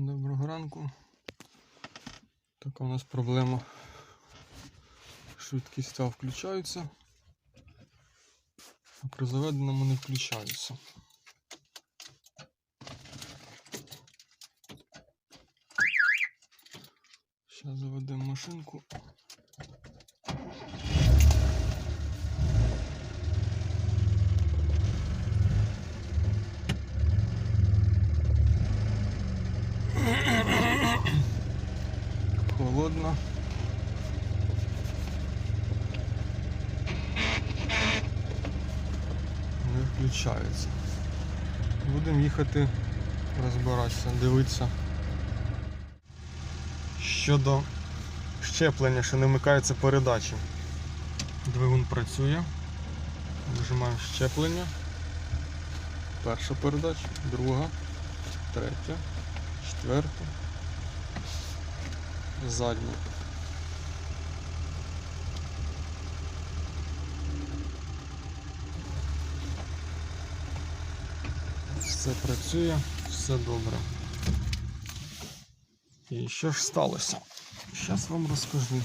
Доброго ранку. Така у нас проблема. Швидкість та включаються, а при заведеному не включаються. Зараз заведемо машинку. Холодно. Не включається. Будемо їхати розбиратися, дивитися. Щодо щеплення, що не вмикаються передачі. Двигун працює. Нажимаємо щеплення. Перша передача, друга, третя, четверта, задня. Все працює, все добре. І що ж сталося? Зараз вам розкажу.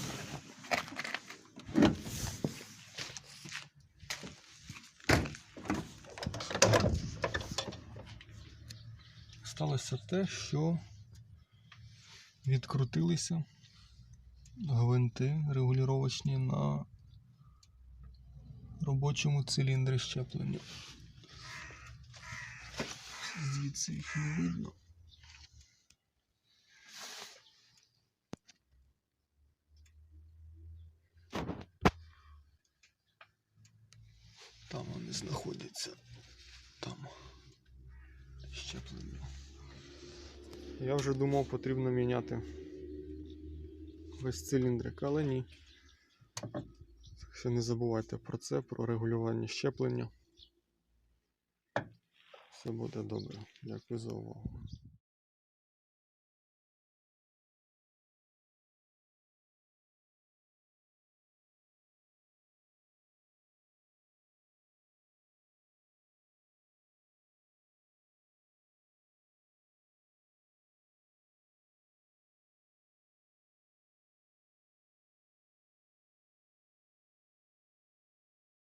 Сталося те, що відкрутилися гвинти регулювачні на робочому циліндрі щеплення. Звідси їх не видно. Там вони знаходяться. Там щеплення. Я вже думав, потрібно міняти весь циліндрик, але ні. Так не забувайте про це, про регулювання щеплення. Все буде добре. Дякую за увагу.